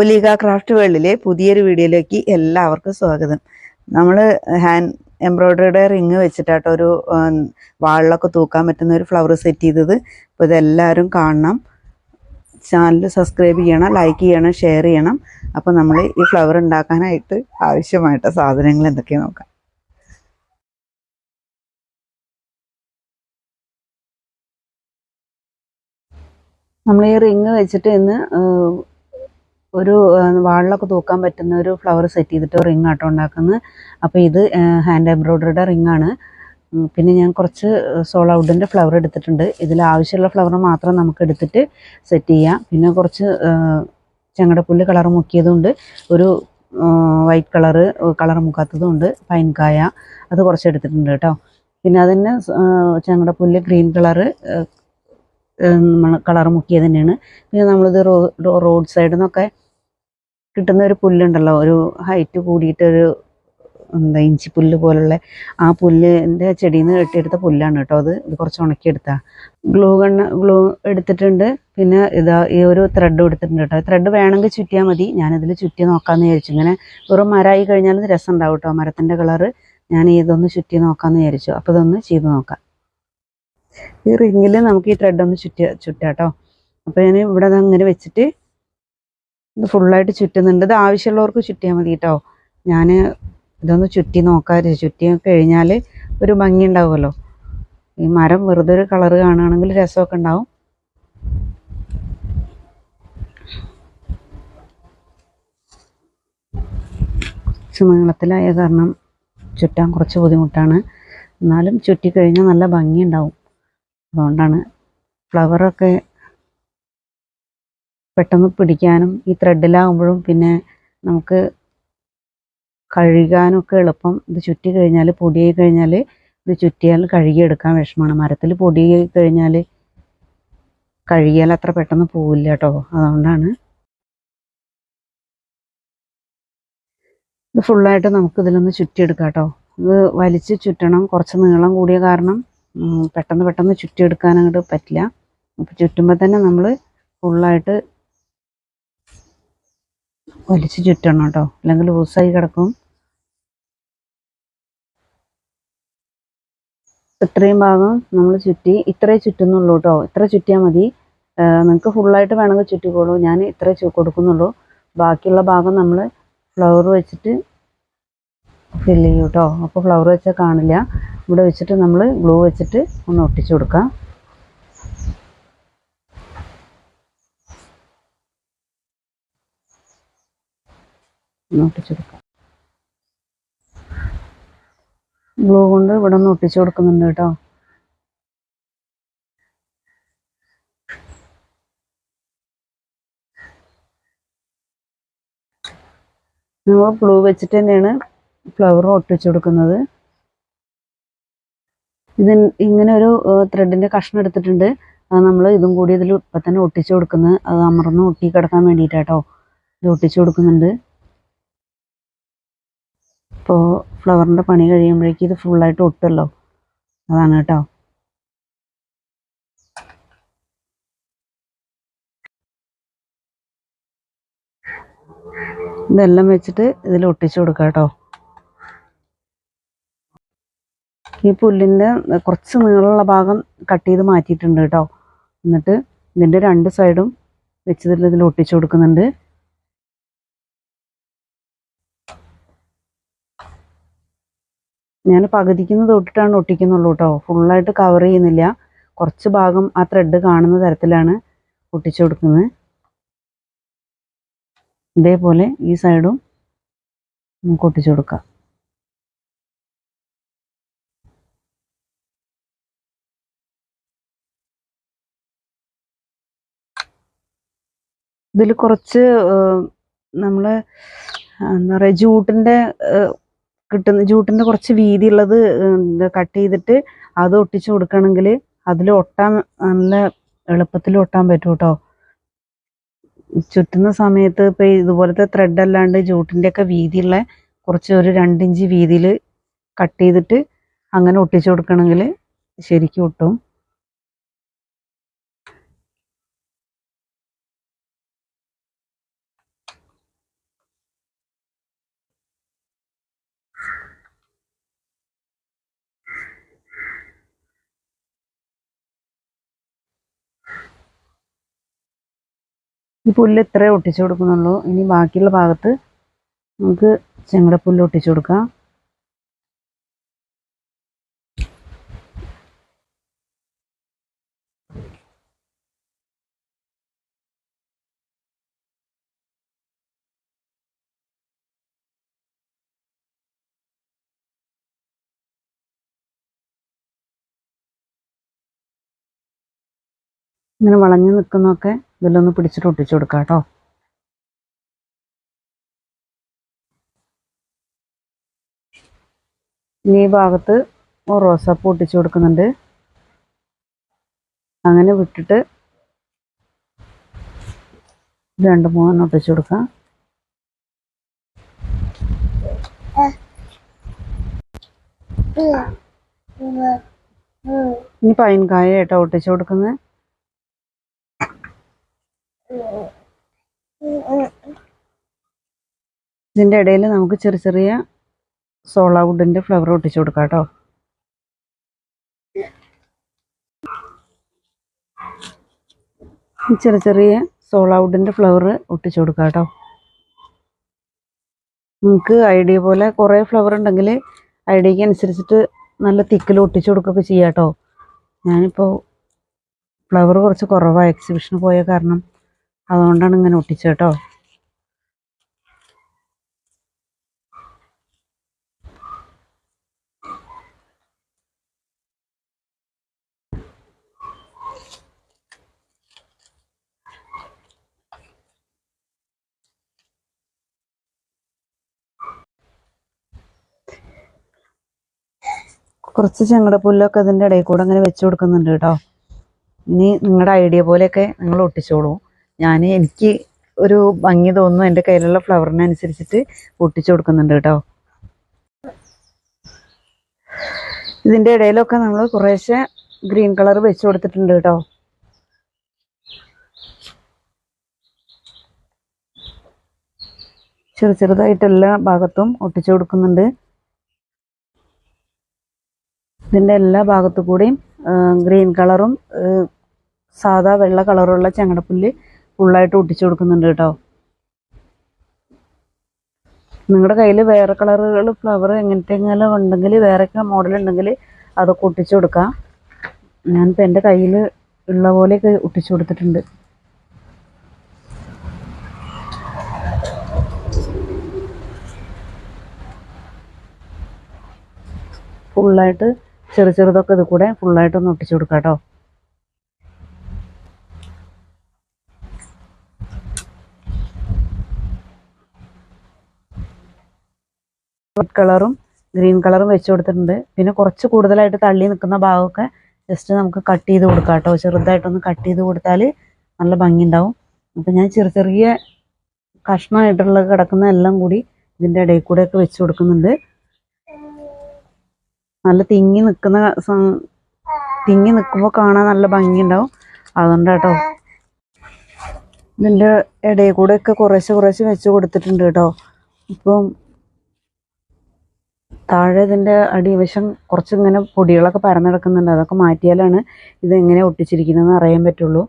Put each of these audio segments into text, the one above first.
ഒലീഗ craft വേൾഡിലെ പുതിയൊരു വീഡിയോയിലേക്ക് എല്ലാവർക്കും സ്വാഗതം. നമ്മൾ ഹാൻഡ് എംബ്രോയ്ഡറിയുടെ റിങ് വെച്ചിട്ടാട്ടോ ഒരു വാളിലൊക്കെ തൂക്കാൻ പറ്റുന്ന ഒരു ഫ്ലവർ സെറ്റ് ചെയ്തത്. അപ്പോൾ ഇതെല്ലാവരും കാണണം. ചാനൽ സബ്സ്ക്രൈബ് ചെയ്യണം ലൈക്ക് ചെയ്യണം ഷെയർ ചെയ്യണം. അപ്പോൾ നമ്മൾ ഈ ഫ്ലവർ ഉണ്ടാക്കാനായിട്ട് ആവശ്യമായിട്ട് സാധനങ്ങൾ എന്തൊക്കെയാണ് നോക്കാം. നമ്മൾ ഈ റിങ് വെച്ചിട്ട് ഇന്ന് ഒരു വാളിലൊക്കെ തൂക്കാൻ പറ്റുന്ന ഒരു ഫ്ലവർ സെറ്റ് ചെയ്തിട്ട് റിങ് ആട്ടോ ഉണ്ടാക്കുന്നത്. അപ്പോൾ ഇത് ഹാൻഡ് എംബ്രോയ്ഡറിയുടെ റിങ്ങാണ്. പിന്നെ ഞാൻ കുറച്ച് സോളൗഡിന്റെ ഫ്ലവർ എടുത്തിട്ടുണ്ട്. ഇതിൽ ആവശ്യമുള്ള ഫ്ലവർ മാത്രം നമുക്ക് എടുത്തിട്ട് സെറ്റ് ചെയ്യാം. പിന്നെ കുറച്ച് ചെങ്ങടപ്പുല്ല് കളർ മുക്കിയതുണ്ട്. ഒരു വൈറ്റ് കളറ് കളർ മുക്കാത്തതുകൊണ്ട് പൈൻകായ അത് കുറച്ച് എടുത്തിട്ടുണ്ട് കേട്ടോ. പിന്നെ അതിന് ചെങ്ങടപ്പുല്ല് ഗ്രീൻ കളറ് കളർ മുക്കിയത് തന്നെയാണ്. പിന്നെ നമ്മളിത് റോ റോഡ് സൈഡിൽ നിന്നൊക്കെ കിട്ടുന്ന ഒരു പുല്ലുണ്ടല്ലോ ഒരു ഹൈറ്റ് കൂടിയിട്ടൊരു എന്താ ഇഞ്ചി പുല്ല് പോലുള്ള ആ പുല്ലിന്റെ ചെടിയിൽ നിന്ന് കെട്ടിയെടുത്ത പുല്ലാണ് കേട്ടോ അത്. ഇത് കുറച്ച് ഉണക്കിയെടുത്താൽ ഗ്ലൂ കണ്ണ് ഗ്ലൂ എടുത്തിട്ടുണ്ട്. പിന്നെ ഇതാ ഈ ഒരു ത്രെഡ് എടുത്തിട്ടുണ്ട് കേട്ടോ. ത്രെഡ് വേണമെങ്കിൽ ചുറ്റിയാൽ മതി. ഞാനിതിൽ ചുറ്റി നോക്കാമെന്ന് വിചാരിച്ചു. ഇങ്ങനെ വെറും മരമായി കഴിഞ്ഞാൽ ഇത് രസം ഉണ്ടാവും കേട്ടോ. മരത്തിന്റെ കളറ് ഞാൻ ഇതൊന്ന് ചുറ്റി നോക്കാമെന്ന് വിചാരിച്ചു. അപ്പോൾ ഇതൊന്ന് ചെയ്ത് നോക്കാം. ഈ റിങ്ങിൽ നമുക്ക് ഈ ത്രെഡ് ഒന്ന് ചുറ്റ ചുറ്റാട്ടോ അപ്പോൾ ഞാൻ ഇവിടെ അങ്ങനെ വെച്ചിട്ട് ഇത് ഫുള്ളായിട്ട് ചുറ്റുന്നുണ്ട്. ഇത് ആവശ്യമുള്ളവർക്ക് ചുറ്റിയാൽ മതി കേട്ടോ ഞാൻ ഇതൊന്ന് ചുറ്റി നോക്കാറ് ചുറ്റി കഴിഞ്ഞാൽ ഒരു ഭംഗി ഉണ്ടാവുമല്ലോ. ഈ മരം വെറുതെ ഒരു കളറ് കാണുകയാണെങ്കിൽ രസമൊക്കെ ഉണ്ടാവും. ചുമങ്ങളത്തിലായ കാരണം ചുറ്റാൻ കുറച്ച് ബുദ്ധിമുട്ടാണ്. എന്നാലും ചുറ്റിക്കഴിഞ്ഞാൽ നല്ല ഭംഗി ഉണ്ടാവും. അതുകൊണ്ടാണ് ഫ്ലവറൊക്കെ പെട്ടെന്ന് പിടിക്കാനും ഈ ത്രെഡിലാകുമ്പോഴും പിന്നെ നമുക്ക് കഴുകാനും ഒക്കെ എളുപ്പം. ഇത് ചുറ്റി കഴിഞ്ഞാൽ പൊടിയായി കഴിഞ്ഞാൽ ഇത് ചുറ്റിയാൽ കഴുകിയെടുക്കാൻ വിഷമമാണ്. മരത്തിൽ പൊടിയായി കഴിഞ്ഞാൽ കഴുകിയാൽ അത്ര പെട്ടെന്ന് പോവില്ല കേട്ടോ അതുകൊണ്ടാണ്. ഇത് ഫുള്ളായിട്ട് നമുക്ക് ഇതിലൊന്ന് ചുറ്റിയെടുക്കാം കേട്ടോ ഇത് വലിച്ച് ചുറ്റണം. കുറച്ച് നീളം കൂടിയ കാരണം പെട്ടെന്ന് പെട്ടെന്ന് ചുറ്റിയെടുക്കാൻ പറ്റില്ല. അപ്പോൾ ചുറ്റുമ്പോൾ തന്നെ നമ്മൾ ഫുള്ളായിട്ട് വലിച്ച് ചുറ്റണം കേട്ടോ. അല്ലെങ്കിൽ ലൂസായി കിടക്കും. ഇത്രയും ഭാഗം നമ്മൾ ചുറ്റി ഇത്രേ ചുറ്റുന്നുള്ളൂ കേട്ടോ. ഇത്ര ചുറ്റിയാൽ മതി. നിങ്ങൾക്ക് ഫുള്ളായിട്ട് വേണമെങ്കിൽ ചുറ്റിക്കോളൂ. ഞാൻ ഇത്രേ കൊടുക്കുന്നുള്ളൂ. ബാക്കിയുള്ള ഭാഗം നമ്മൾ ഫ്ലവർ വെച്ചിട്ട് ഫില്ല് ചെയ്യും കേട്ടോ. അപ്പോൾ ഫ്ലവർ വെച്ചാൽ കാണില്ല. ഇവിടെ വെച്ചിട്ട് നമ്മൾ ഗ്ലൂ വെച്ചിട്ട് ഒന്ന് ഒട്ടിച്ചു കൊടുക്കാം. ഒന്ന് കൊടുക്കാം ഗ്ലൂ കൊണ്ട് ഇവിടെ നിന്ന് ഒട്ടിച്ചു കൊടുക്കുന്നുണ്ട് കേട്ടോ. നമ്മൾ ഗ്ലൂ വെച്ചിട്ട് തന്നെയാണ് ഫ്ലവർ ഒട്ടിച്ചു കൊടുക്കുന്നത്. ഇത് ഇങ്ങനെ ഒരു ത്രെഡിന്റെ കഷ്ണം എടുത്തിട്ടുണ്ട്. അത് നമ്മൾ ഇതും കൂടി ഇതിൽ ഇപ്പം തന്നെ ഒട്ടിച്ചു കൊടുക്കുന്നത്. അത് അമർന്ന് ഒട്ടി കിടക്കാൻ വേണ്ടിയിട്ടാട്ടോ ഇത് ഒട്ടിച്ചു കൊടുക്കുന്നുണ്ട്. ഇപ്പോൾ ഫ്ലവറിന്റെ പണി കഴിയുമ്പോഴേക്കും ഇത് ഫുള്ളായിട്ട് ഒട്ടുമല്ലോ അതാണ് കേട്ടോ. ഇതെല്ലാം വെച്ചിട്ട് ഇതിൽ ഒട്ടിച്ചു കൊടുക്കാം കേട്ടോ. ഈ പുല്ലിന്റെ കുറച്ച് നീളമുള്ള ഭാഗം കട്ട് ചെയ്ത് മാറ്റിയിട്ടുണ്ട് കേട്ടോ. എന്നിട്ട് ഇതിന്റെ രണ്ട് സൈഡും വെച്ചതിൽ ഇതിൽ ഒട്ടിച്ചു കൊടുക്കുന്നുണ്ട്. ഞാൻ പകുതിക്കുന്ന തൊട്ടിട്ടാണ് ഒട്ടിക്കുന്നുള്ളൂ കേട്ടോ ഫുള്ളായിട്ട് കവർ ചെയ്യുന്നില്ല. കുറച്ച് ഭാഗം ആ ത്രെഡ് കാണുന്ന തരത്തിലാണ് ഒട്ടിച്ചു കൊടുക്കുന്നത്. ഇതേപോലെ ഈ സൈഡും നമുക്ക് ഒട്ടിച്ചു കൊടുക്കാം. ഇതിൽ കുറച്ച് നമ്മൾ എന്താ പറയുക ജൂട്ടിന്റെ കിട്ടുന്ന ജൂട്ടിന്റെ കുറച്ച് വീതിയുള്ളത് കട്ട് ചെയ്തിട്ട് അത് ഒട്ടിച്ചു കൊടുക്കണമെങ്കിൽ അതിൽ ഒട്ടാൻ നല്ല എളുപ്പത്തിൽ ഒട്ടാൻ പറ്റും കേട്ടോ ചുറ്റുന്ന സമയത്ത് ഇപ്പോൾ ഇതുപോലത്തെ ത്രെഡ് അല്ലാണ്ട് ജൂട്ടിന്റെ ഒക്കെ വീതിയുള്ള കുറച്ച് ഒരു രണ്ടിഞ്ച് വീതിയിൽ കട്ട് ചെയ്തിട്ട് അങ്ങനെ ഒട്ടിച്ചു കൊടുക്കണമെങ്കിൽ ശരിക്കും ഒട്ടും. ഈ പുല്ല് ഇത്രേ ഒട്ടിച്ചു കൊടുക്കുന്നുള്ളൂ. ഇനി ബാക്കിയുള്ള ഭാഗത്ത് നമുക്ക് ചെങ്ങടപ്പുല്ല് ഒട്ടിച്ചു കൊടുക്കാം. ഇങ്ങനെ വളഞ്ഞു നിൽക്കുന്നതൊക്കെ ഇതിലൊന്ന് പിടിച്ചിട്ട് ഒട്ടിച്ചു കൊടുക്കാം കേട്ടോ. ഇനി ഈ ഭാഗത്ത് റോസാപ്പ് ഒട്ടിച്ചു കൊടുക്കുന്നുണ്ട്. അങ്ങനെ വിട്ടിട്ട് രണ്ട് മൂന്നെണ്ണം ഒട്ടിച്ചു കൊടുക്കാം. ഇനി പൈൻകായ കേട്ടോ ഒട്ടിച്ചു കൊടുക്കുന്നത്. ഇതിന്റെ ഇടയിൽ നമുക്ക് ചെറിയ ചെറിയ സോള വുഡിന്റെ ഫ്ലവർ ഒട്ടിച്ചു കൊടുക്കാം കേട്ടോ. ചെറിയ ചെറിയ സോള വുഡിന്റെ ഫ്ലവർ ഒട്ടിച്ചു കൊടുക്കാം കേട്ടോ. നിങ്ങൾക്ക് ഐഡിയ പോലെ കുറേ ഫ്ലവർ ഉണ്ടെങ്കിൽ ഐഡിയക്ക് അനുസരിച്ചിട്ട് നല്ല തിക്കിൽ ഒട്ടിച്ചു കൊടുക്കുകയൊക്കെ ചെയ്യാം കേട്ടോ. ഞാനിപ്പോൾ ഫ്ലവർ കുറച്ച് കുറവാണ് എക്സിബിഷന് പോയ കാരണം അതുകൊണ്ടാണ് ഇങ്ങനെ ഒട്ടിച്ചത് കേട്ടോ. കുറച്ച് ചെങ്ങടപ്പുല്ലൊക്കെ അതിന്റെ ഇടയിൽ കൂടെ അങ്ങനെ വെച്ച് കൊടുക്കുന്നുണ്ട് കേട്ടോ. ഇനി നിങ്ങളുടെ ഐഡിയ പോലെയൊക്കെ നിങ്ങൾ ഒട്ടിച്ചോളൂ. ഞാൻ എനിക്ക് ഒരു ഭംഗി തോന്നുന്നു എന്റെ കയ്യിലുള്ള ഫ്ലവറിനനുസരിച്ചിട്ട് ഒട്ടിച്ചു കൊടുക്കുന്നുണ്ട് കേട്ടോ. ഇതിന്റെ ഇടയിലൊക്കെ നമ്മൾ കുറേശ്ശെ ഗ്രീൻ കളർ വെച്ച് കൊടുത്തിട്ടുണ്ട് കേട്ടോ. ചെറു ചെറുതായിട്ട് എല്ലാ ഭാഗത്തും ഒട്ടിച്ചു കൊടുക്കുന്നുണ്ട്. ഇതിന്റെ എല്ലാ ഭാഗത്തു കൂടിയും ഗ്രീൻ കളറും സാധാ വെള്ള കളറുള്ള ചങ്ങടപ്പുല്ല് ഫുള്ളായിട്ട് ഒട്ടിച്ചു കൊടുക്കുന്നുണ്ട് കേട്ടോ. നിങ്ങളുടെ കയ്യിൽ വേറെ കളറുകൾ ഫ്ലവർ എങ്ങനത്തെങ്കിലും ഉണ്ടെങ്കിൽ വേറെയൊക്കെ മോഡൽ ഉണ്ടെങ്കിൽ അതൊക്കെ ഒട്ടിച്ചു കൊടുക്കാം. ഞാനിപ്പോൾ എന്റെ കയ്യിൽ ഉള്ള പോലെയൊക്കെ ഒട്ടിച്ചു കൊടുത്തിട്ടുണ്ട്. ഫുള്ളായിട്ട് ചെറു ചെറുതൊക്കെ ഇത് കൂടെ ഫുള്ളായിട്ടൊന്ന് ഒട്ടിച്ചു കൊടുക്കാം കേട്ടോ. റെഡ് കളറും ഗ്രീൻ കളറും വെച്ച് കൊടുത്തിട്ടുണ്ട്. പിന്നെ കുറച്ച് കൂടുതലായിട്ട് തള്ളി നിൽക്കുന്ന ഭാഗമൊക്കെ ജസ്റ്റ് നമുക്ക് കട്ട് ചെയ്ത് കൊടുക്കാം കേട്ടോ. ചെറുതായിട്ടൊന്ന് കട്ട് ചെയ്ത് കൊടുത്താൽ നല്ല ഭംഗി ഉണ്ടാവും അപ്പം ഞാൻ ചെറിയ ചെറിയ കഷ്ണമായിട്ടുള്ള കിടക്കുന്ന എല്ലാം കൂടി ഇതിന്റെ ഇടയിൽ കൂടെയൊക്കെ വെച്ച് കൊടുക്കുന്നുണ്ട്. നല്ല തിങ്ങി നിൽക്കുന്ന തിങ്ങി നിൽക്കുമ്പോൾ കാണാൻ നല്ല ഭംഗി ഉണ്ടാവും അതുകൊണ്ടാട്ടോ. ഇതിന്റെ ഇടയിൽ കൂടെയൊക്കെ കുറേശ്ശെ കുറേശ്ശെ വെച്ച് കൊടുത്തിട്ടുണ്ട് കേട്ടോ. ഇപ്പം താഴെ ഇതിന്റെ അടിവശം കുറച്ച് ഇങ്ങനെ പൊടികളൊക്കെ പരന്നു കിടക്കുന്നുണ്ട്. അതൊക്കെ മാറ്റിയാലാണ് ഇതെങ്ങനെ ഒട്ടിച്ചിരിക്കുന്നതെന്ന് അറിയാൻ പറ്റുള്ളൂ.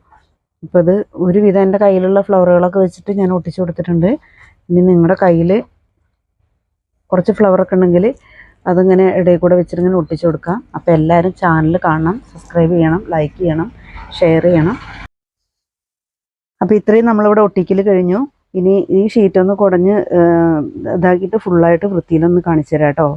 ഇപ്പം ഇത് ഒരുവിധം എന്റെ കയ്യിലുള്ള ഫ്ലവറുകളൊക്കെ വെച്ചിട്ട് ഞാൻ ഒട്ടിച്ചു കൊടുത്തിട്ടുണ്ട്. ഇനി നിങ്ങളുടെ കയ്യിൽ കുറച്ച് ഫ്ലവറൊക്കെ ഉണ്ടെങ്കിൽ അതിങ്ങനെ ഇടയിൽ കൂടെ വെച്ചിട്ട് ഇങ്ങനെ ഒട്ടിച്ചു കൊടുക്കാം അപ്പോൾ എല്ലാവരും ചാനൽ കാണണം സബ്സ്ക്രൈബ് ചെയ്യണം ലൈക്ക് ചെയ്യണം ഷെയർ ചെയ്യണം. അപ്പോൾ ഇത്രയും നമ്മളിവിടെ ഒട്ടിക്കൽ കഴിഞ്ഞു. ഇനി ഈ ഷീറ്റ് ഒന്ന് കുടഞ്ഞ് ഇതാക്കിയിട്ട് ഫുള്ളായിട്ട് വൃത്തിയിലൊന്ന് കാണിച്ചു തരാം കേട്ടോ.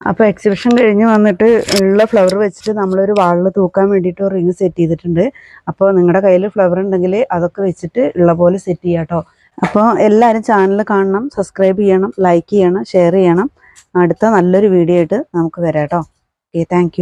അപ്പോൾ എക്സിബിഷൻ കഴിഞ്ഞ് വന്നിട്ട് ഉള്ള ഫ്ലവർ വെച്ചിട്ട് നമ്മളൊരു വാളിൽ തൂക്കാൻ വേണ്ടിയിട്ട് റിങ് സെറ്റ് ചെയ്തിട്ടുണ്ട്. അപ്പോൾ നിങ്ങളുടെ കയ്യിൽ ഫ്ലവർ ഉണ്ടെങ്കിൽ അതൊക്കെ വെച്ചിട്ട് ഉള്ള പോലെ സെറ്റ് ചെയ്യാം കേട്ടോ. അപ്പോൾ എല്ലാവരും ചാനൽ കാണണം സബ്സ്ക്രൈബ് ചെയ്യണം ലൈക്ക് ചെയ്യണം ഷെയർ ചെയ്യണം. അടുത്ത നല്ലൊരു വീഡിയോ ആയിട്ട് നമുക്ക് വരാം കേട്ടോ. Okay thank